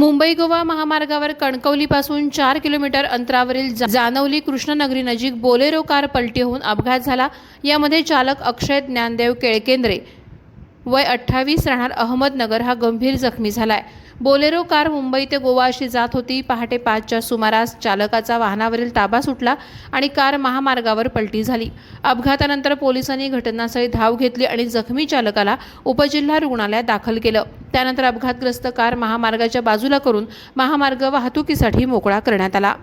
मुंबई गोवा महामार्गावर कणकवलीपासून चार किलोमीटर अंतरावरील जानवली कृष्णनगरी नजीक बोलेरो कार पलटी होऊन अपघात झाला. यामध्ये चालक अक्षय ज्ञानदेव केळकेंद्रे वय अठ्ठावीस राहणार अहमदनगर हा गंभीर जखमी झालाय. बोलेरो कार मुंबई ते गोवा अशी जात होती. पहाटे पाचच्या सुमारास चालकाचा वाहनावरील ताबा सुटला आणि कार महामार्गावर पलटी झाली. अपघातानंतर पोलिसांनी घटनास्थळी धाव घेतली आणि जखमी चालकाला उपजिल्हा रुग्णालयात दाखल केलं. त्यानंतर अपघातग्रस्त कार महामार्गाच्या बाजूला करून महामार्ग वाहतुकीसाठी मोकळा करण्यात आला.